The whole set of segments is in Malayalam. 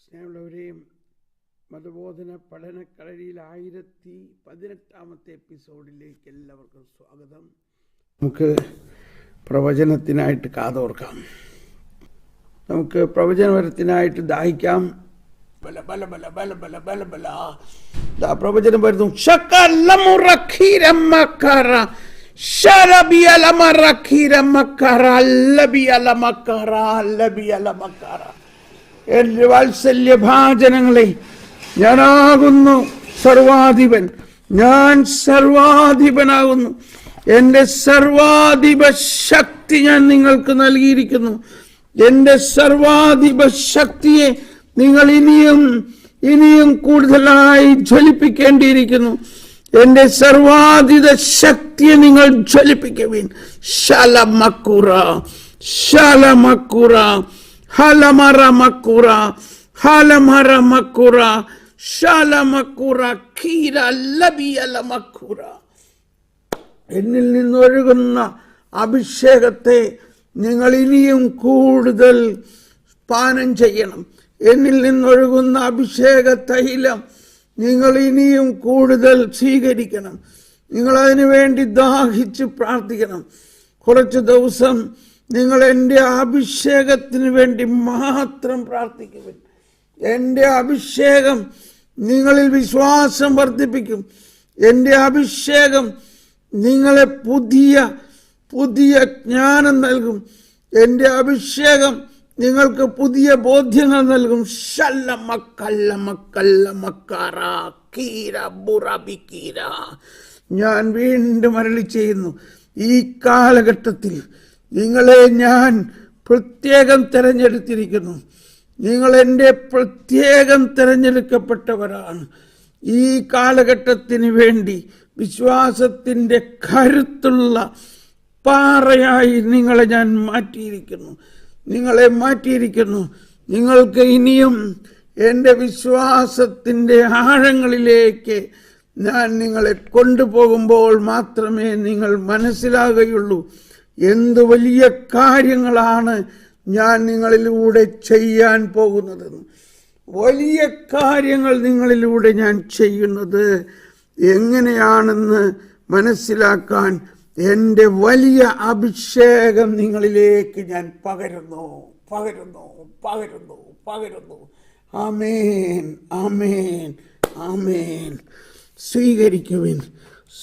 സ്നേഹമുള്ളവരെയും മതബോധന പഠന കളരിയിൽ ആയിരത്തി പതിനെട്ടാമത്തെ എപ്പിസോഡിലേക്ക് എല്ലാവർക്കും സ്വാഗതം. നമുക്ക് പ്രവചനത്തിനായിട്ട് കാതോർക്കാം. നമുക്ക് പ്രവചനപരത്തിനായിട്ട് ദാഹിക്കാം. ബല ബല ബല ബല ബല ബല ബല. പ്രവചനം വരുന്നു. ശകലമുറഖീരമ്മക്കറ ശരബിയലമറഖീരമ്മക്കറ അല്ലബിയലമക്കറ അല്ലബിയലമക്കറ എന്റെ വാത്സല്യ ഭാജനങ്ങളെ ഞാനാകുന്നു സർവാധിപൻ. ഞാൻ സർവാധിപനാകുന്നു. എന്റെ സർവാധിപ ശക്തി ഞാൻ നിങ്ങൾക്ക് നൽകിയിരിക്കുന്നു. എന്റെ സർവാധിപ ശക്തിയെ നിങ്ങൾ ഇനിയും ഇനിയും കൂടുതലായി ജ്വലിപ്പിക്കേണ്ടിയിരിക്കുന്നു. എന്റെ സർവാധിത ശക്തിയെ നിങ്ങൾ ജ്വലിപ്പിക്കുവിൻ. ശലമക്കുറ ശലമക്കുറ. മക്കുറ ഹലമറ മക്കുറ ശലമക്കുറ ഖീര ലബിയല മക്കുറ എന്നിൽ നിന്നൊഴുകുന്ന അഭിഷേകത്തെ നിങ്ങൾ ഇനിയും കൂടുതൽ പാനം ചെയ്യണം. എന്നിൽ നിന്നൊഴുകുന്ന അഭിഷേക തൈലം നിങ്ങൾ ഇനിയും കൂടുതൽ സ്വീകരിക്കണം. നിങ്ങൾ അതിനു വേണ്ടി ദാഹിച്ച് പ്രാർത്ഥിക്കണം. കുറച്ച് ദിവസം നിങ്ങൾ എന്റെ അഭിഷേകത്തിന് വേണ്ടി മാത്രം പ്രാർത്ഥിക്കുവിൻ. എന്റെ അഭിഷേകം നിങ്ങളിൽ വിശ്വാസം വർദ്ധിപ്പിക്കും. എന്റെ അഭിഷേകം നിങ്ങളെ പുതിയ പുതിയ ജ്ഞാനം നൽകും. എന്റെ അഭിഷേകം നിങ്ങൾക്ക് പുതിയ ബോധ്യങ്ങൾ നൽകും. ശല്ല മക്കല്ല മക്കല്ല മക്കാറ ഞാൻ വീണ്ടും അരളി ചെയ്യുന്നു. ഈ കാലഘട്ടത്തിൽ നിങ്ങളെ ഞാൻ പ്രത്യേകം തിരഞ്ഞെടുത്തിരിക്കുന്നു. നിങ്ങൾ എന്റെ പ്രത്യേകം തിരഞ്ഞെടുക്കപ്പെട്ടവരാണ്. ഈ കാലഘട്ടത്തിന് വേണ്ടി വിശ്വാസത്തിന്റെ കരുത്തുള്ള പാറയായി നിങ്ങളെ ഞാൻ മാറ്റിയിരിക്കുന്നു. നിങ്ങളെ മാറ്റിയിരിക്കുന്നു. നിങ്ങൾക്ക് ഇനിയും എന്റെ വിശ്വാസത്തിന്റെ ആഴങ്ങളിലേക്ക് ഞാൻ നിങ്ങളെ കൊണ്ടുപോകുമ്പോൾ മാത്രമേ നിങ്ങൾ മനസ്സിലാകുകയുള്ളൂ. എന്ത് വലിയ കാര്യങ്ങളാണ് ഞാൻ നിങ്ങളിലൂടെ ചെയ്യാൻ പോകുന്നതെന്ന് വലിയ കാര്യങ്ങൾ നിങ്ങളിലൂടെ ഞാൻ ചെയ്യുന്നത് എങ്ങനെയാണെന്ന് മനസ്സിലാക്കാൻ എന്റെ വലിയ അഭിഷേകം നിങ്ങളിലേക്ക് ഞാൻ പകരുന്നു. പകരുന്നു പകരുന്നു പകരുന്നു. ആമേൻ ആമേൻ ആമേൻ. സ്വീകരിക്കുവിൻ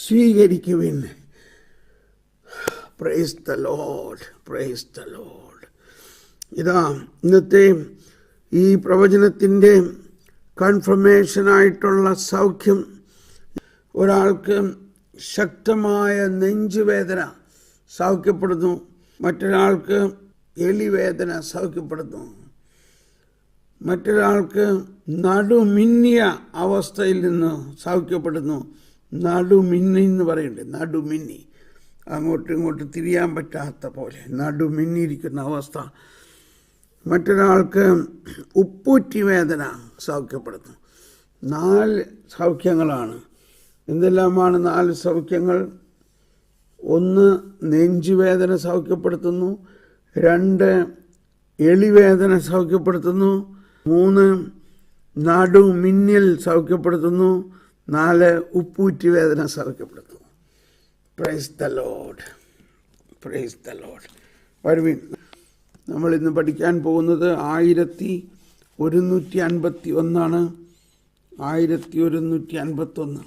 സ്വീകരിക്കുവിൻ. Praise the lord praise the lord ഇതാ ഇന്നത്തെ ഈ പ്രവചനത്തിന്റെ കൺഫർമേഷനായിട്ടുള്ള സൗഖ്യം. ഒരാൾക്ക് ശക്തമായ നെഞ്ചുവേദന സൗഖ്യപ്പെടുന്നു. മറ്റൊരാൾക്ക് എലിവേദന സൗഖ്യപ്പെടുന്നു. മറ്റൊരാൾക്ക് നടുമിന്നിയ അവസ്ഥയിൽ നിന്ന് സൗഖ്യപ്പെടുന്നു. നടുമിന്നി എന്ന് പറയണ്ടേ? നടുമിന്നി. അങ്ങോട്ടും ഇങ്ങോട്ടും തിരിയാൻ പറ്റാത്ത പോലെ നടുമിന്നിരിക്കുന്ന അവസ്ഥ. മറ്റൊരാൾക്ക് ഉപ്പൂറ്റി വേദന സൗഖ്യപ്പെടുന്നു. നാല് സൗഖ്യങ്ങളാണ്. എന്തെല്ലാമാണ് നാല് സൗഖ്യങ്ങൾ? ഒന്ന് നെഞ്ചുവേദന സൗഖ്യപ്പെടുത്തുന്നു. രണ്ട് എളിവേദന സൗഖ്യപ്പെടുത്തുന്നു. മൂന്ന് നടുമിന്നൽ സൗഖ്യപ്പെടുത്തുന്നു. നാല് ഉപ്പൂറ്റി വേദന സൗഖ്യപ്പെടുത്തുന്നു. Praise the lord praise the lord വരുവിൻ നമ്മൾ ഇന്ന് പഠിക്കാൻ പോകുന്നത് ആയിരത്തി ഒരുന്നൂറ്റി അൻപത്തി ഒന്നാണ് ആയിരത്തി ഒരുന്നൂറ്റി അൻപത്തൊന്ന്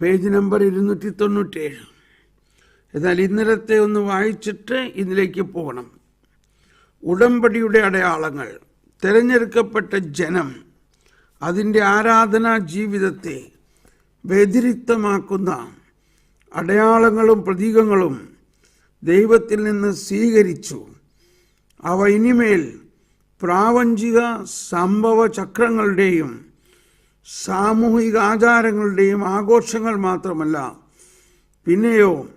പേജ് നമ്പർ ഇരുന്നൂറ്റി തൊണ്ണൂറ്റേഴ്. എന്നാൽ ഇന്നലത്തെ ഒന്ന് വായിച്ചിട്ട് ഇതിലേക്ക് പോകണം. ഉടമ്പടിയുടെ അടയാളങ്ങൾ തിരഞ്ഞെടുക്കപ്പെട്ട ജനം അതിന്റെ ആരാധനാ ജീവിതത്തെ വ്യതിരിക്തമാക്കുന്ന അടയാളങ്ങളും പ്രതീകങ്ങളും ദൈവത്തിൽ നിന്ന് സ്വീകരിച്ചു. അവ ഇനിമേൽ പ്രാവഞ്ചിക സംഭവ ചക്രങ്ങളുടെയും സാമൂഹിക ആചാരങ്ങളുടെയും ആഘോഷങ്ങൾ മാത്രമല്ല പിന്നെയോ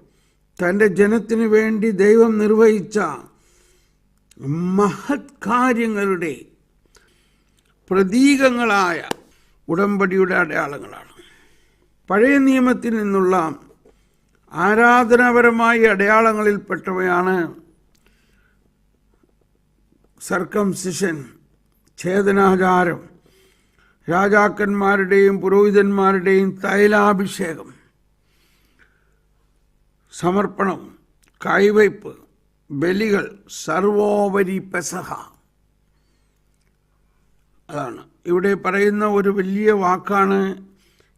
തന്റെ ജനത്തിനു വേണ്ടി ദൈവം നിർവഹിച്ച മഹത് കാര്യങ്ങളുടെ പ്രതീകങ്ങളായ ഉടമ്പടിയുടെ അടയാളങ്ങളാണ്. പഴയ നിയമത്തിൽ നിന്നുള്ള ആരാധനാപരമായ അടയാളങ്ങളിൽപ്പെട്ടവയാണ് സർക്കംസിഷൻ ഛേദനാചാരം രാജാക്കന്മാരുടെയും പുരോഹിതന്മാരുടെയും തൈലാഭിഷേകം സമർപ്പണം കൈവയ്പ് ബലികൾ സർവോപരി പെസഹ. അതാണ്. ഇവിടെ പറയുന്ന ഒരു വലിയ വാക്കാണ്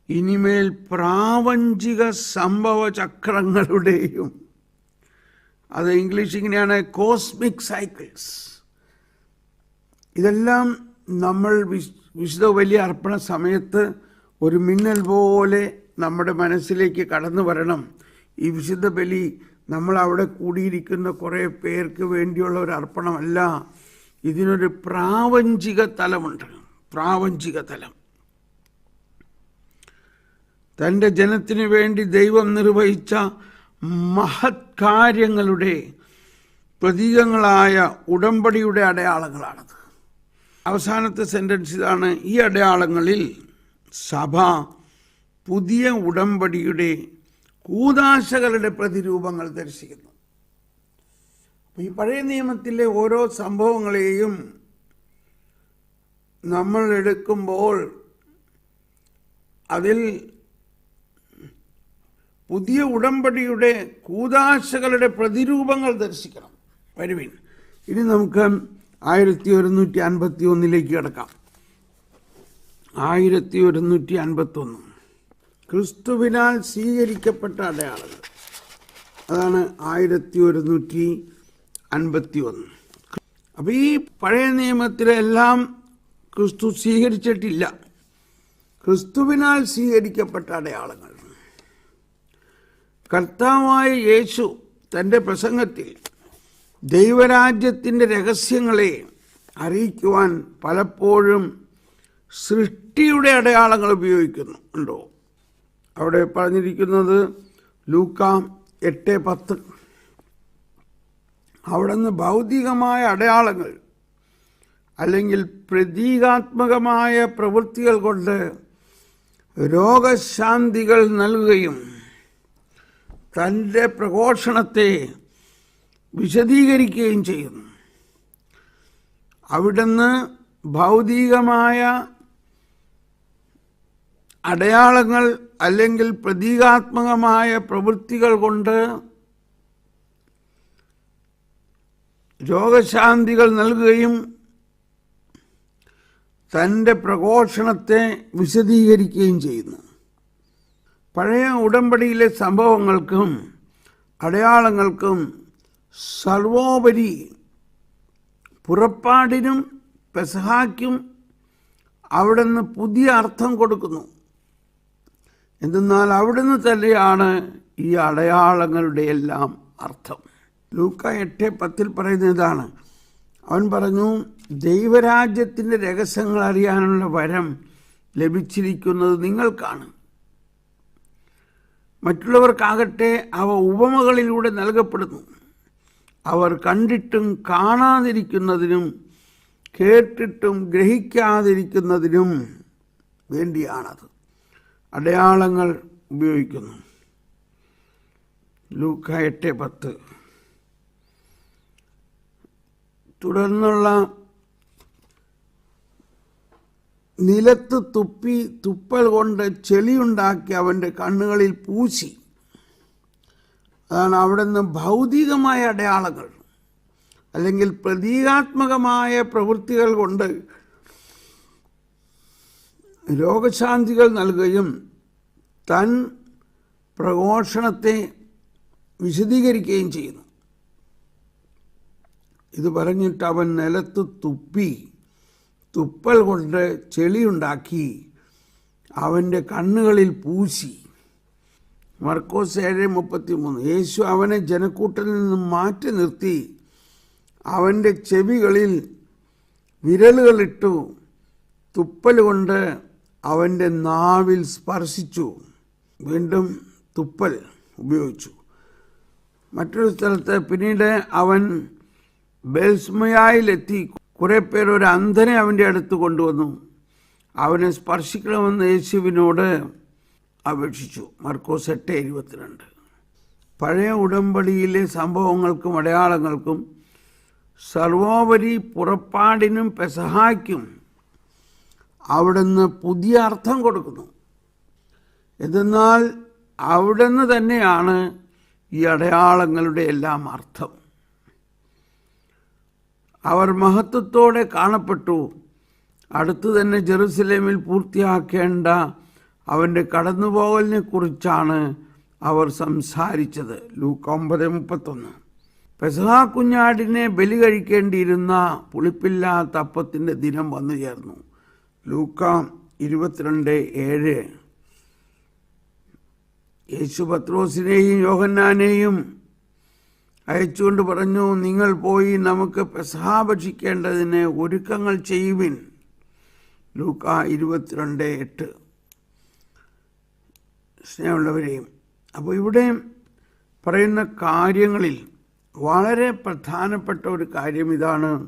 ഇനിമേൽ പ്രാവഞ്ചിക സംഭവ ചക്രങ്ങളുടെയും അത് ഇംഗ്ലീഷ് ഇങ്ങനെയാണ് കോസ്മിക് സൈക്കിൾസ് ഇതെല്ലാം നമ്മൾ വിശ് വിശുദ്ധ വലിയ അർപ്പണ സമയത്ത് ഒരു മിന്നൽ പോലെ നമ്മുടെ മനസ്സിലേക്ക് കടന്നു വരണം. ഈ വിശുദ്ധ ബലി നമ്മൾ അവിടെ കൂടിയിരിക്കുന്ന കുറേ പേർക്ക് വേണ്ടിയുള്ള ഒരു അർപ്പണമല്ല. ഇതിനൊരു പ്രാവഞ്ചിക തലമുണ്ട്. പ്രാവഞ്ചിക തലം. തന്റെ ജനത്തിന് വേണ്ടി ദൈവം നിർവഹിച്ച മഹത് കാര്യങ്ങളുടെ പ്രതീകങ്ങളായ ഉടമ്പടിയുടെ അടയാളങ്ങളാണത്. അവസാനത്തെ സെന്റൻസ് ഇതാണ്. ഈ അടയാളങ്ങളിൽ സഭ പുതിയ ഉടമ്പടിയുടെ കൂതാശകളുടെ പ്രതിരൂപങ്ങൾ ദർശിക്കുന്നു. ഈ പഴയ നിയമത്തിലെ ഓരോ സംഭവങ്ങളെയും നമ്മൾ എടുക്കുമ്പോൾ അതിൽ പുതിയ ഉടമ്പടിയുടെ കൂതാശകളുടെ പ്രതിരൂപങ്ങൾ ദർശിക്കണം. വരുവിൻ. ഇനി നമുക്ക് ആയിരത്തി ഒരുന്നൂറ്റി അൻപത്തി ഒന്നിലേക്ക് കിടക്കാം. ആയിരത്തി ഒരുന്നൂറ്റി അൻപത്തി ഒന്ന് ക്രിസ്തുവിനാൽ സ്വീകരിക്കപ്പെട്ട അടയാളങ്ങൾ. അതാണ് ആയിരത്തി ഒരുന്നൂറ്റി അൻപത്തി ഒന്ന് അപ്പം ഈ പഴയ നിയമത്തിലെല്ലാം ക്രിസ്തു സ്വീകരിച്ചിട്ടില്ല. ക്രിസ്തുവിനാൽ സ്വീകരിക്കപ്പെട്ട അടയാളങ്ങൾ. കർത്താവായ യേശു തന്റെ പ്രസംഗത്തിൽ ദൈവരാജ്യത്തിന്റെ രഹസ്യങ്ങളെ അറിയിക്കുവാൻ പലപ്പോഴും സൃഷ്ടിയുടെ അടയാളങ്ങൾ ഉപയോഗിക്കുന്നു ഉണ്ടോ അവിടെ പറഞ്ഞിരിക്കുന്നത് ലൂക്ക എട്ട് പത്ത്. അവിടെ നിന്ന് ഭൗതികമായ അടയാളങ്ങൾ അല്ലെങ്കിൽ പ്രതീകാത്മകമായ പ്രവൃത്തികൾ കൊണ്ട് രോഗശാന്തികൾ നൽകുകയും തന്റെ പ്രഘോഷണത്തെ വിശദീകരിക്കുകയും ചെയ്യുന്നു. അവിടുന്ന് ഭൗതികമായ അടയാളങ്ങൾ അല്ലെങ്കിൽ പ്രതീകാത്മകമായ പ്രവൃത്തികൾ കൊണ്ട് രോഗശാന്തികൾ നൽകുകയും തന്റെ പ്രഘോഷണത്തെ വിശദീകരിക്കുകയും ചെയ്യുന്നു. പഴയ ഉടമ്പടിയിലെ സംഭവങ്ങൾക്കും അടയാളങ്ങൾക്കും സർവോപരി പുറപ്പാടിനും പെസഹാക്കും അവിടുന്ന് പുതിയ അർത്ഥം കൊടുക്കുന്നു. എന്തെന്നാൽ അവിടുന്ന് തന്നെയാണ് ഈ അടയാളങ്ങളുടെ എല്ലാം അർത്ഥം. ലൂക്ക എട്ട് പത്തിൽ പറയുന്ന ഇതാണ്. അവൻ പറഞ്ഞു ദൈവരാജ്യത്തിന്റെ രഹസ്യങ്ങൾ അറിയാനുള്ള വരം ലഭിച്ചിരിക്കുന്നത് നിങ്ങൾക്കാണ്. മറ്റുള്ളവർക്കാകട്ടെ അവ ഉപമകളിലൂടെ നൽകപ്പെടുന്നു. അവർ കണ്ടിട്ടും കാണാതിരിക്കുന്നതിനും കേട്ടിട്ടും ഗ്രഹിക്കാതിരിക്കുന്നതിനും വേണ്ടിയാണത്. അടയാളങ്ങൾ ഉപയോഗിക്കുന്നു. ലൂക്ക എട്ട് പത്ത്. തുടർന്നുള്ള നിലത്ത് തുപ്പി തുപ്പൽ കൊണ്ട് ചെളിയുണ്ടാക്കി അവന്റെ കണ്ണുകളിൽ പൂശി. അതാണ് അവിടെ നിന്ന് ഭൗതികമായ അടയാളങ്ങൾ. അല്ലെങ്കിൽ പ്രതീകാത്മകമായ പ്രവൃത്തികൾ കൊണ്ട് രോഗശാന്തികൾ നൽകുകയും തൻ പ്രഘോഷണത്തെ വിശദീകരിക്കുകയും ചെയ്യുന്നു. ഇത് പറഞ്ഞിട്ട് അവൻ നിലത്ത് തുപ്പി. തുപ്പൽ കൊണ്ട് ചെളിയുണ്ടാക്കി അവന്റെ കണ്ണുകളിൽ പൂശി. മർക്കോസ് ഏഴ് മുപ്പത്തി മൂന്ന് യേശു അവനെ ജനക്കൂട്ടിൽ നിന്ന് മാറ്റി നിർത്തി. അവന്റെ ചെവികളിൽ വിരലുകളിട്ടു. തുപ്പൽ കൊണ്ട് അവന്റെ നാവിൽ സ്പർശിച്ചു. വീണ്ടും തുപ്പൽ ഉപയോഗിച്ചു. മറ്റൊരു സ്ഥലത്ത് പിന്നീട് അവൻ ബേൽസ്മയായിലെത്തി കുറേ പേർ ഒരു അന്ധനെ അവന്റെ അടുത്ത് കൊണ്ടുവന്നു. അവനെ സ്പർശിക്കണമെന്ന് യേശുവിനോട് അപേക്ഷിച്ചു. മർക്കോസ് എട്ട് ഇരുപത്തിരണ്ട്. പഴയ ഉടമ്പടിയിലെ സംഭവങ്ങൾക്കും അടയാളങ്ങൾക്കും സർവോപരി പുറപ്പാടിനും പെസഹായ്ക്കും അവിടുന്ന് പുതിയ അർത്ഥം കൊടുക്കുന്നു. എന്തെന്നാൽ അവിടുന്ന് തന്നെയാണ് ഈ അടയാളങ്ങളുടെ എല്ലാം അർത്ഥം. അവർ മഹത്വത്തോടെ കാണപ്പെട്ടു. അടുത്തു തന്നെ ജെറുസലേമിൽ പൂർത്തിയാക്കേണ്ട അവന്റെ കടന്നുപോകലിനെ കുറിച്ചാണ് അവർ സംസാരിച്ചത്. ലൂക്ക് ഒമ്പത് മുപ്പത്തൊന്ന്. പെസഹാ കുഞ്ഞാടിനെ ബലി കഴിക്കേണ്ടിയിരുന്ന പുളിപ്പില്ലാത്ത അപ്പത്തിന്റെ ദിനം വന്നു ചേർന്നു. ലൂക്ക ഇരുപത്തിരണ്ട് ഏഴ്. യേശു പത്രോസിനെയും യോഹന്നാനെയും അയച്ചുകൊണ്ട് പറഞ്ഞു നിങ്ങൾ പോയി നമുക്ക് പെസഹ ഭക്ഷിക്കേണ്ടതിന് ഒരുക്കങ്ങൾ ചെയ്യുവിൻ. ലൂക്ക ഇരുപത്തിരണ്ട് എട്ട്. സ്നേഹമുള്ളവരെയും അപ്പോൾ ഇവിടെ പറയുന്ന കാര്യങ്ങളിൽ വളരെ പ്രധാനപ്പെട്ട ഒരു കാര്യം ഇതാണ്.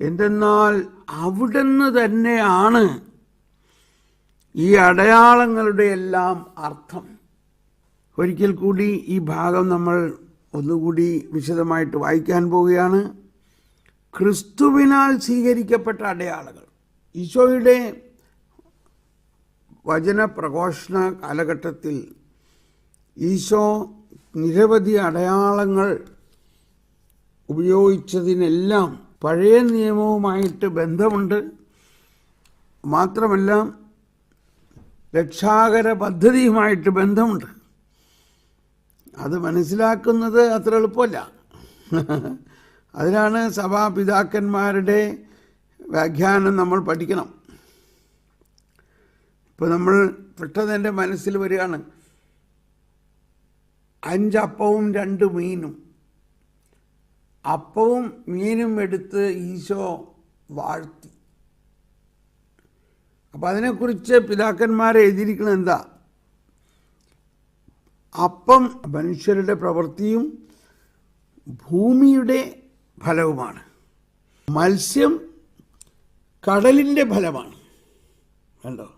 എന്തെന്നാൽ അവിടുന്ന് തന്നെയാണ് ഈ അടയാളങ്ങളുടെ എല്ലാം അർത്ഥം. ഒരിക്കൽ കൂടി ഈ ഭാഗം നമ്മൾ ഒന്നുകൂടി വിശദമായിട്ട് വായിക്കാൻ പോവുകയാണ്. ക്രിസ്തുവിനാൽ സ്വീകരിക്കപ്പെട്ട അടയാളങ്ങൾ. ഈശോയുടെ വചന പ്രഘോഷണ കാലഘട്ടത്തിൽ ഈശോ നിരവധി അടയാളങ്ങൾ ഉപയോഗിച്ചതിനെല്ലാം പഴയ നിയമവുമായിട്ട് ബന്ധമുണ്ട്. മാത്രമല്ല രക്ഷാകര പദ്ധതിയുമായിട്ട് ബന്ധമുണ്ട്. അത് മനസ്സിലാക്കുന്നത് അത്ര എളുപ്പമല്ല. അതിനാണ് സഭാപിതാക്കന്മാരുടെ വ്യാഖ്യാനം നമ്മൾ പഠിക്കണം. ഇപ്പോൾ നമ്മൾ പെട്ടെന്ന് എന്റെ മനസ്സിൽ വരികയാണ്. അഞ്ചപ്പവും രണ്ട് മീനും. അപ്പവും മീനും എടുത്ത് ഈശോ വാഴ്ത്തി. അപ്പം അതിനെക്കുറിച്ച് പിതാക്കന്മാരെ എഴുതിയിരിക്കുന്നത് എന്താ? അപ്പം മനുഷ്യരുടെ പ്രവൃത്തിയും ഭൂമിയുടെ ഫലവുമാണ്. മത്സ്യം കടലിന്റെ ഫലമാണ്. കണ്ടോ?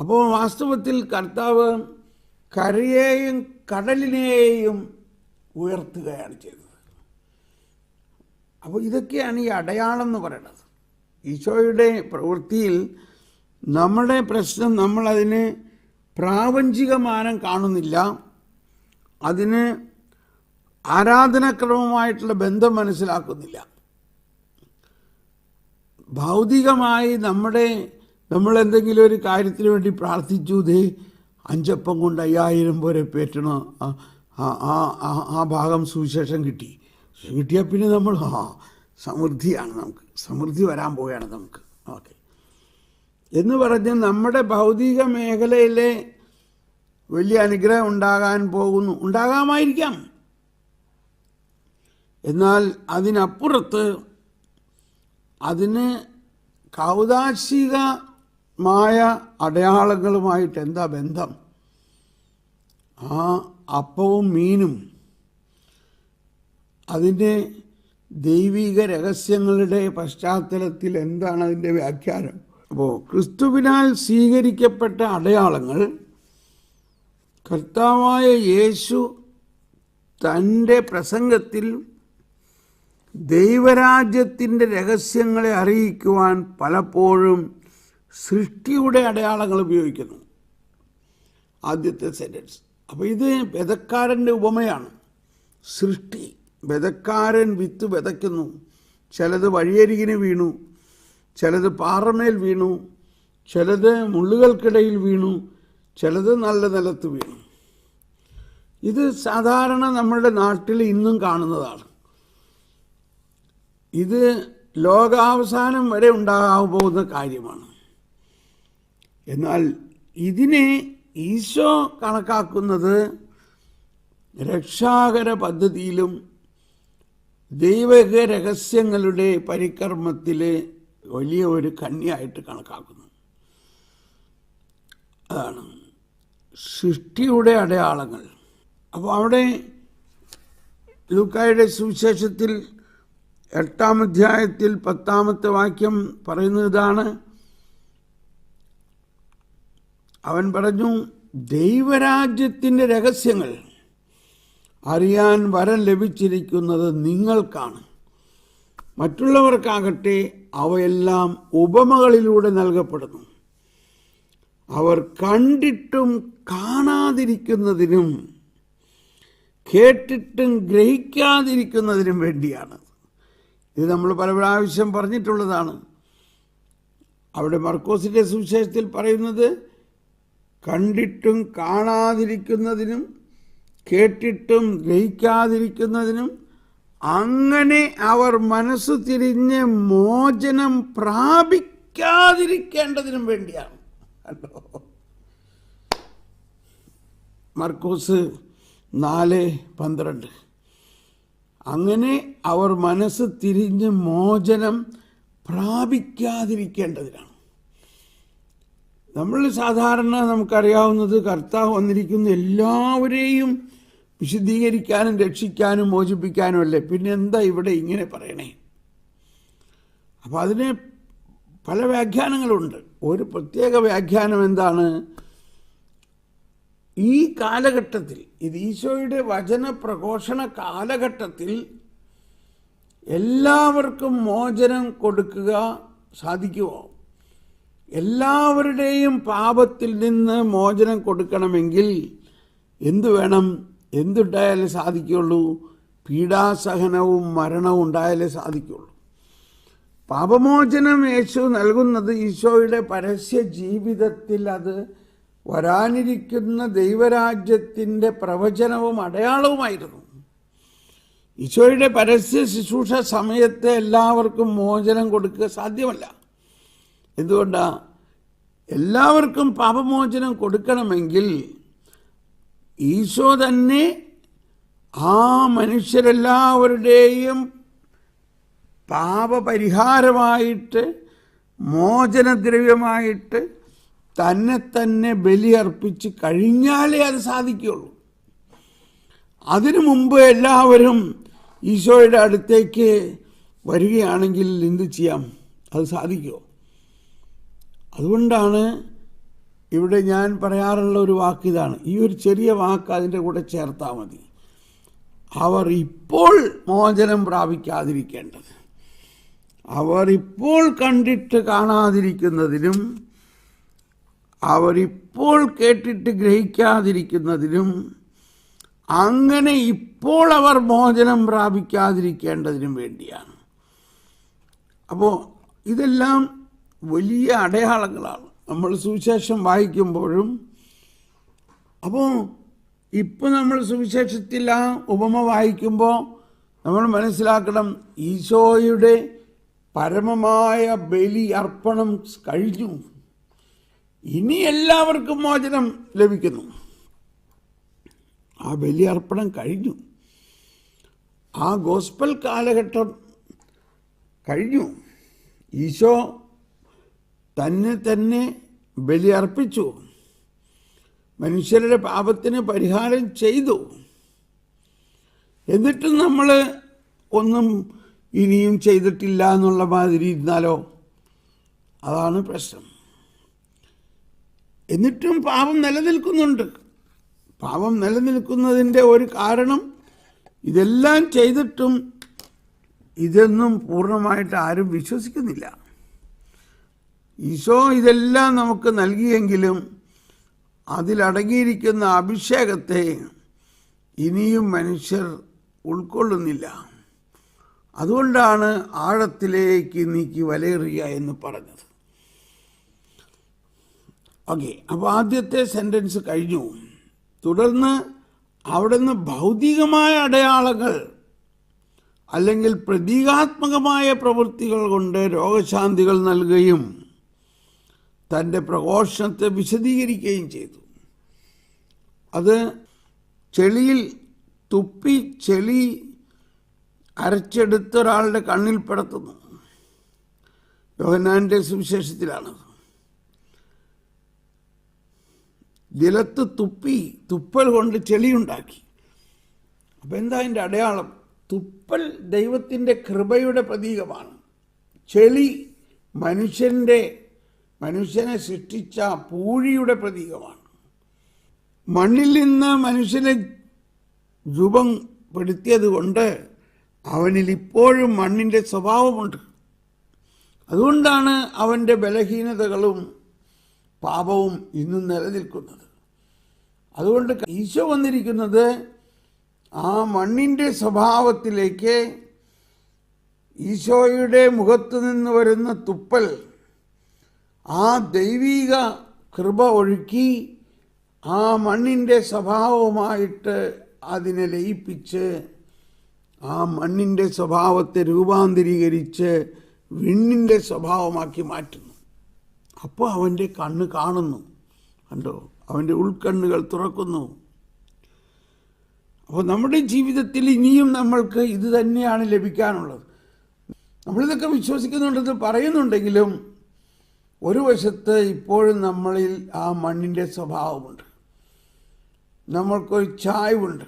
അപ്പോൾ വാസ്തവത്തിൽ കർത്താവ് കരയെയും കടലിനെയും ഉയർത്തുകയാണ് ചെയ്തത്. അപ്പോൾ ഇതൊക്കെയാണ് ഈ അടയാളം എന്ന് പറയുന്നത്. ഈശോയുടെ പ്രവൃത്തിയിൽ നമ്മുടെ പ്രശ്നം നമ്മളതിന് പ്രാപഞ്ചികമാനം കാണുന്നില്ല. അതിന് ആരാധനാക്രമമായിട്ടുള്ള ബന്ധം മനസ്സിലാക്കുന്നില്ല. ഭൗതികമായി നമ്മുടെ നമ്മൾ എന്തെങ്കിലും ഒരു കാര്യത്തിന് വേണ്ടി പ്രാർത്ഥിച്ചു ദേ അഞ്ചപ്പം കൊണ്ട് അയ്യായിരം പേരെ പേറ്റണ? ആ ഭാഗം സുവിശേഷം കിട്ടി. കിട്ടിയാൽ പിന്നെ നമ്മൾ ആ സമൃദ്ധിയാണ് നമുക്ക്. സമൃദ്ധി വരാൻ പോവുകയാണ് നമുക്ക്. ഓക്കെ. എന്ന് പറഞ്ഞ് നമ്മുടെ ഭൗതിക മേഖലയിലെ വലിയ അനുഗ്രഹം ഉണ്ടാകാൻ പോകുന്നു. ഉണ്ടാകാമായിരിക്കാം. എന്നാൽ അതിനപ്പുറത്ത് അതിന് കൗതാശികമായ അടയാളങ്ങളുമായിട്ട് എന്താ ബന്ധം? ആ അപ്പവും മീനും അതിന്റെ ദൈവിക രഹസ്യങ്ങളുടെ പശ്ചാത്തലത്തിൽ എന്താണ് അതിന്റെ വ്യാഖ്യാനം? അപ്പോൾ ക്രിസ്തുവിനാൽ സ്വീകരിക്കപ്പെട്ട അടയാളങ്ങൾ കർത്താവായ യേശു തന്റെ പ്രസംഗത്തിൽ ദൈവരാജ്യത്തിന്റെ രഹസ്യങ്ങളെ അറിയിക്കുവാൻ പലപ്പോഴും സൃഷ്ടിയുടെ അടയാളങ്ങൾ ഉപയോഗിക്കുന്നു. ആദ്യത്തെ സെന്റൻസ്. അപ്പോൾ ഇത് വെതക്കാരന്റെ ഉപമയാണ്. സൃഷ്ടി. വെതക്കാരൻ വിത്ത് വിതയ്ക്കുന്നു. ചിലത് വഴിയരികിന് വീണു. ചിലത് പാറമേൽ വീണു ചിലത് മുള്ളുകൾക്കിടയിൽ വീണു ചിലത് നല്ല നിലത്ത് വീണു. ഇത് സാധാരണ നമ്മുടെ നാട്ടിൽ ഇന്നും കാണുന്നതാണ്. ഇത് ലോകാവസാനം വരെ ഉണ്ടാകാൻ പോകുന്ന കാര്യമാണ്. എന്നാൽ ഇതിനെ ഈശോ കണക്കാക്കുന്നത് രക്ഷാകര പദ്ധതിയിലും ദൈവക രഹസ്യങ്ങളുടെ പരികർമ്മത്തിലെ വലിയ ഒരു കന്യായിട്ട് കണക്കാക്കുന്നു. അതാണ്. സൃഷ്ടിയുടെ അടയാളങ്ങൾ. അപ്പോൾ അവിടെ ലൂക്കായുടെ സുവിശേഷത്തിൽ എട്ടാം അധ്യായത്തിൽ പത്താമത്തെ വാക്യം പറയുന്നത് ഇതാണ്. അവൻ പറഞ്ഞു ദൈവരാജ്യത്തിന്റെ രഹസ്യങ്ങൾ അറിയാൻ വരം ലഭിച്ചിരിക്കുന്നത് നിങ്ങൾക്കാണ് മറ്റുള്ളവർക്കാകട്ടെ അവയെല്ലാം ഉപമകളിലൂടെ നൽകപ്പെടുന്നു. അവർ കണ്ടിട്ടും കാണാതിരിക്കുന്നതിനും കേട്ടിട്ടും ഗ്രഹിക്കാതിരിക്കുന്നതിനും വേണ്ടിയാണ്. ഇത് നമ്മൾ പല പ്രാവശ്യം പറഞ്ഞിട്ടുള്ളതാണ്. അവിടെ മർക്കോസിന്റെ സുവിശേഷത്തിൽ പറയുന്നത് കണ്ടിട്ടും കാണാതിരിക്കുന്നതിനും കേട്ടിട്ടും ഗ്രഹിക്കാതിരിക്കുന്നതിനും അങ്ങനെ അവർ മനസ്സ് തിരിഞ്ഞ് മോചനം പ്രാപിക്കാതിരിക്കേണ്ടതിനും വേണ്ടിയാണ്. മർക്കോസ് നാല് പന്ത്രണ്ട്. അങ്ങനെ അവർ മനസ്സ് തിരിഞ്ഞ് മോചനം പ്രാപിക്കാതിരിക്കേണ്ടതിനാണ്. നമ്മൾ സാധാരണ നമുക്കറിയാവുന്നത് കർത്താവ് വന്നിരിക്കുന്ന എല്ലാവരെയും വിശദീകരിക്കാനും രക്ഷിക്കാനും മോചിപ്പിക്കാനും അല്ലേ? പിന്നെ എന്താ ഇവിടെ ഇങ്ങനെ പറയണേ? അപ്പോൾ അതിന് പല വ്യാഖ്യാനങ്ങളുണ്ട്. ഒരു പ്രത്യേക വ്യാഖ്യാനം എന്താണ്? ഈ കാലഘട്ടത്തിൽ ഇത് ഈശോയുടെ വചന പ്രഘോഷണ കാലഘട്ടത്തിൽ എല്ലാവർക്കും മോചനം കൊടുക്കുക സാധിക്കുമോ? എല്ലാവരുടെയും പാപത്തിൽ നിന്ന് മോചനം കൊടുക്കണമെങ്കിൽ എന്തു വേണം? എന്തുണ്ടായാലേ സാധിക്കുള്ളൂ പീഡാസഹനവും മരണവും ഉണ്ടായാലേ സാധിക്കുള്ളൂ പാപമോചനം യേശു നൽകുന്നത് ഈശോയുടെ പരസ്യ ജീവിതത്തിൽ അത് വരാനിരിക്കുന്ന ദൈവരാജ്യത്തിന്റെ പ്രവചനവും അടയാളവുമായിരുന്നു. ഈശോയുടെ പരസ്യ ശുശ്രൂഷ സമയത്തെ എല്ലാവർക്കും മോചനം കൊടുക്കുക സാധ്യമല്ല. എന്തുകൊണ്ടാണ് എല്ലാവർക്കും പാപമോചനം കൊടുക്കണമെങ്കിൽ ഈശോ തന്നെ ആ മനുഷ്യരെല്ലാവരുടെയും പാപപരിഹാരമായിട്ട് മോചനദ്രവ്യമായിട്ട് തന്നെ തന്നെ ബലിയർപ്പിച്ച് കഴിഞ്ഞാലേ അത് സാധിക്കുകയുള്ളൂ. അതിനു മുമ്പ് എല്ലാവരും ഈശോയുടെ അടുത്തേക്ക് വരികയാണെങ്കിൽ എന്ത് ചെയ്യാം? അത് സാധിക്കുമോ? അതുകൊണ്ടാണ് ഇവിടെ ഞാൻ പറയാറുള്ള ഒരു വാക്ക് ഇതാണ്. ഈ ഒരു ചെറിയ വാക്ക് അതിന്റെ കൂടെ ചേർത്താൽ മതി. അവർ ഇപ്പോൾ മോചനം പ്രാപിക്കാതിരിക്കേണ്ടത്. അവർ ഇപ്പോൾ കണ്ടിട്ട് കാണാതിരിക്കുന്നതിനും അവരിപ്പോൾ കേട്ടിട്ട് ഗ്രഹിക്കാതിരിക്കുന്നതിനും അങ്ങനെ ഇപ്പോൾ അവർ മോചനം പ്രാപിക്കാതിരിക്കേണ്ടതിനും വേണ്ടിയാണ്. അപ്പോൾ ഇതെല്ലാം വലിയ അടയാളങ്ങളാണ്. നമ്മൾ സുവിശേഷം വായിക്കുമ്പോഴും അപ്പോൾ ഇപ്പോൾ നമ്മൾ സുവിശേഷത്തിൽ ആ ഉപമ വായിക്കുമ്പോൾ നമ്മൾ മനസ്സിലാക്കണം ഈശോയുടെ പരമമായ ബലി അർപ്പണം കഴിഞ്ഞു. ഇനി എല്ലാവർക്കും മോചനം ലഭിക്കുന്നു. ആ ബലി അർപ്പണം കഴിഞ്ഞു. ആ ഗോസ്പൽ കാലഘട്ടം കഴിഞ്ഞു. ഈശോ തന്നെ തന്നെ ബലിയർപ്പിച്ചു. മനുഷ്യരുടെ പാപത്തിന് പരിഹാരം ചെയ്തു. എന്നിട്ടും നമ്മൾ ഒന്നും ഇനിയും ചെയ്തിട്ടില്ല എന്നുള്ള മാതിരി ഇരുന്നാലോ? അതാണ് പ്രശ്നം. എന്നിട്ടും പാപം നിലനിൽക്കുന്നുണ്ട്. പാപം നിലനിൽക്കുന്നതിന്റെ ഒരു കാരണം ഇതെല്ലാം ചെയ്തിട്ടും ഇതൊന്നും പൂർണമായിട്ട് ആരും വിശ്വസിക്കുന്നില്ല. ഈശോ ഇതെല്ലാം നമുക്ക് നൽകിയെങ്കിലും അതിലടങ്ങിയിരിക്കുന്ന അഭിഷേകത്തെ ഇനിയും മനുഷ്യർ ഉൾക്കൊള്ളുന്നില്ല. അതുകൊണ്ടാണ് ആഴത്തിലേക്ക് നീക്കി വലയെറിയുക എന്ന് പറഞ്ഞത്. ഓക്കെ അപ്പോൾ ആദ്യത്തെ സെന്റൻസ് കഴിഞ്ഞു. തുടർന്ന് അവിടുന്ന് ഭൗതികമായ അടയാളങ്ങൾ അല്ലെങ്കിൽ പ്രതീകാത്മകമായ പ്രവൃത്തികൾ കൊണ്ട് രോഗശാന്തികൾ നൽകുകയും തന്റെ പ്രഘോഷണത്തെ വിശദീകരിക്കുകയും ചെയ്തു. അത് ചെളിയിൽ തുപ്പി ചെളി അരച്ചെടുത്ത ഒരാളുടെ കണ്ണിൽ പെടുത്തുന്നു. യോഹനാന്റെ സുവിശേഷത്തിലാണ് ജലത്ത് തുപ്പി തുപ്പൽ കൊണ്ട് ചെളിയുണ്ടാക്കി അപ്പം എന്താ അതിന്റെ അടയാളം? തുപ്പൽ ദൈവത്തിന്റെ കൃപയുടെ പ്രതീകമാണ്. ചെളി മനുഷ്യന്റെ മനുഷ്യനെ സൃഷ്ടിച്ച പൂഴിയുടെ പ്രതീകമാണ്. മണ്ണിൽ നിന്ന് മനുഷ്യനെ രൂപം പെടുത്തിയത് കൊണ്ട് അവനിൽ ഇപ്പോഴും മണ്ണിന്റെ സ്വഭാവമുണ്ട്. അതുകൊണ്ടാണ് അവന്റെ ബലഹീനതകളും പാപവും ഇന്നും നിലനിൽക്കുന്നത്. അതുകൊണ്ട് ഈശോ വന്നിരിക്കുന്നത് ആ മണ്ണിന്റെ സ്വഭാവത്തിലേക്ക് ഈശോയുടെ മുഖത്തു നിന്ന് വരുന്ന തുപ്പൽ ആ ദൈവീക കൃപ ഒഴുക്കി ആ മണ്ണിന്റെ സ്വഭാവമായിട്ട് അതിനെ ലയിപ്പിച്ച് ആ മണ്ണിന്റെ സ്വഭാവത്തെ രൂപാന്തരീകരിച്ച് വിണ്ണിന്റെ സ്വഭാവമാക്കി മാറ്റുന്നു. അപ്പോൾ അവന്റെ കണ്ണ് കാണുന്നു. കണ്ടോ? അവന്റെ ഉൾക്കണ്ണുകൾ തുറക്കുന്നു. അപ്പോൾ നമ്മുടെ ജീവിതത്തിൽ ഇനിയും നമ്മൾക്ക് ഇത് തന്നെയാണ് ലഭിക്കാനുള്ളത്. നമ്മളിതൊക്കെ വിശ്വസിക്കുന്നുണ്ടെന്ന് പറയുന്നുണ്ടെങ്കിലും ഒരു വശത്ത് ഇപ്പോഴും നമ്മളിൽ ആ മണ്ണിന്റെ സ്വഭാവമുണ്ട്. നമ്മൾക്കൊരു ചായ്വുണ്ട്.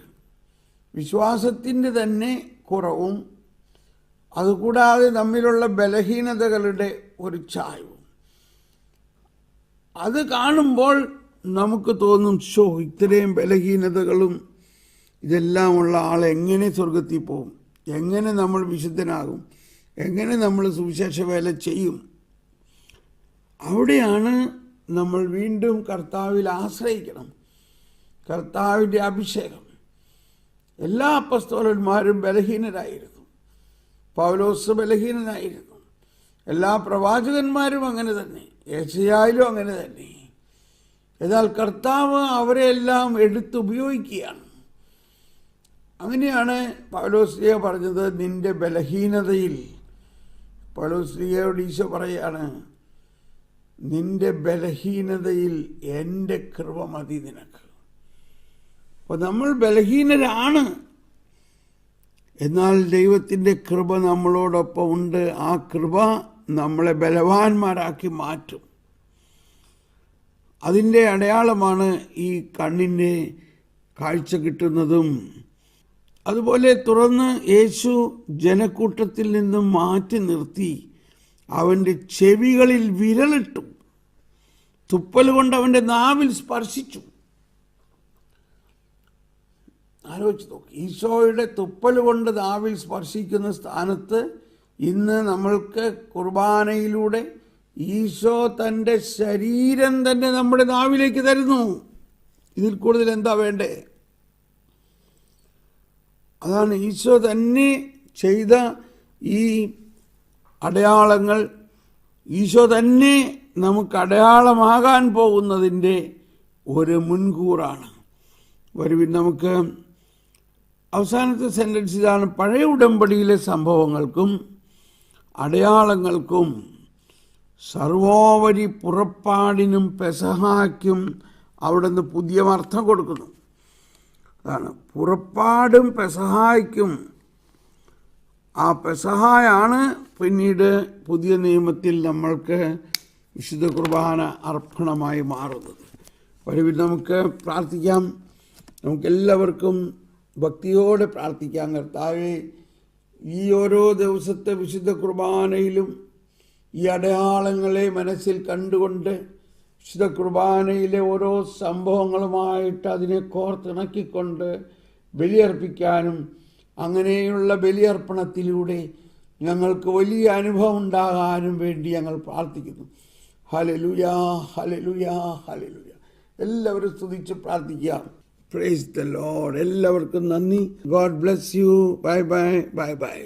വിശ്വാസത്തിന്റെ തന്നെ കുറവും അതുകൂടാതെ തമ്മിലുള്ള ബലഹീനതകളുടെ ഒരു ചായ്വും. അത് കാണുമ്പോൾ നമുക്ക് തോന്നും ഷോ ഇത്രയും ബലഹീനതകളും ഇതെല്ലാം ഉള്ള ആൾ എങ്ങനെ സ്വർഗത്തിൽ പോകും എങ്ങനെ നമ്മൾ വിശുദ്ധനാകും? എങ്ങനെ നമ്മൾ സുവിശേഷ വേല ചെയ്യും? അവിടെയാണ് നമ്മൾ വീണ്ടും കർത്താവിൽ ആശ്രയിക്കണം. കർത്താവിന്റെ അഭിഷേകം. എല്ലാ അപ്പസ്തോലന്മാരും ബലഹീനരായിരുന്നു. പൗലോസ് ബലഹീനനായിരുന്നു. എല്ലാ പ്രവാചകന്മാരും അങ്ങനെ തന്നെ. ഏഷ്യയിലും അങ്ങനെ തന്നെ. എന്നാൽ കർത്താവ് അവരെല്ലാം എടുത്തുപയോഗിക്കുകയാണ്. അങ്ങനെയാണ് പൗലോസ്ലിയ പറഞ്ഞത് നിന്റെ ബലഹീനതയിൽ. പൗലോസ്ലിയയോട് ഈശോ പറയാണ് നിന്റെ ബലഹീനതയിൽ എന്റെ കൃപ മതി നിനക്ക്. അപ്പോൾ നമ്മൾ ബലഹീനരാണ്. എന്നാൽ ദൈവത്തിന്റെ കൃപ നമ്മളോടൊപ്പം ഉണ്ട്. ആ കൃപ നമ്മളെ ബലവാന്മാരാക്കി മാറ്റും. അതിന്റെ അടയാളമാണ് ഈ കണ്ണിന്റെ കാഴ്ച കിട്ടുന്നതും അതുപോലെ തുറന്ന് യേശു ജനക്കൂട്ടത്തിൽ നിന്നും മാറ്റി നിർത്തി. അവന്റെ ചെവികളിൽ വിരലിട്ടു. തുപ്പൽ കൊണ്ട് അവന്റെ നാവിൽ സ്പർശിച്ചു. ആലോചിച്ച് നോക്കി. ഈശോയുടെ തുപ്പൽ കൊണ്ട് നാവിൽ സ്പർശിക്കുന്ന സ്ഥാനത്ത് ഇന്ന് നമ്മൾക്ക് കുർബാനയിലൂടെ ഈശോ തന്റെ ശരീരം തന്നെ നമ്മുടെ നാവിലേക്ക് തരുന്നു. ഇതിൽ കൂടുതൽ എന്താ വേണ്ടേ? അതാണ് ഈശോ തന്നെ ചെയ്ത ഈ അടയാളങ്ങൾ ഈശോ തന്നെ നമുക്ക് അടയാളമാകാൻ പോകുന്നതിന്റെ ഒരു മുൻകൂറാണ്. വരുവിൻ നമുക്ക് അവസാനത്തെ സെന്റൻസ് ഇതാണ്. പഴയ ഉടമ്പടിയിലെ സംഭവങ്ങൾക്കും അടയാളങ്ങൾക്കും സർവോപരി പുറപ്പാടിനും പെസഹാക്കും അവിടുന്ന് പുതിയ അർത്ഥം കൊടുക്കുന്നു. അതാണ് പുറപ്പാടും പെസഹായ്ക്കും ആ പെസഹായാണ് പിന്നീട് പുതിയ നിയമത്തിൽ നമ്മൾക്ക് വിശുദ്ധ കുർബാന അർപ്പണമായി മാറുന്നത് വരവിൽ നമുക്ക് പ്രാർത്ഥിക്കാം. നമുക്കെല്ലാവർക്കും ഭക്തിയോടെ പ്രാർത്ഥിക്കാം. കർത്താവെ ഈ ഓരോ ദിവസത്തെ വിശുദ്ധ കുർബാനയിലും ഈ അടയാളങ്ങളെ മനസ്സിൽ കണ്ടുകൊണ്ട് വിശുദ്ധ കുർബാനയിലെ ഓരോ സംഭവങ്ങളുമായിട്ട് അതിനെ കോർത്തിണക്കിക്കൊണ്ട് ബലിയർപ്പിക്കാനും അങ്ങനെയുള്ള ബലിയർപ്പണത്തിലൂടെ ഞങ്ങൾക്ക് വലിയ അനുഭവം ഉണ്ടാകാനും വേണ്ടി ഞങ്ങൾ പ്രാർത്ഥിക്കുന്നു. ഹലലുയാ ഹലലുയാ ഹലലുയ എല്ലാവരും സ്തുതിച്ച് പ്രാർത്ഥിക്കുക. പ്രേസ് ദ ലോഡ് എല്ലാവർക്കും നന്ദി. God bless you bye bye bye bye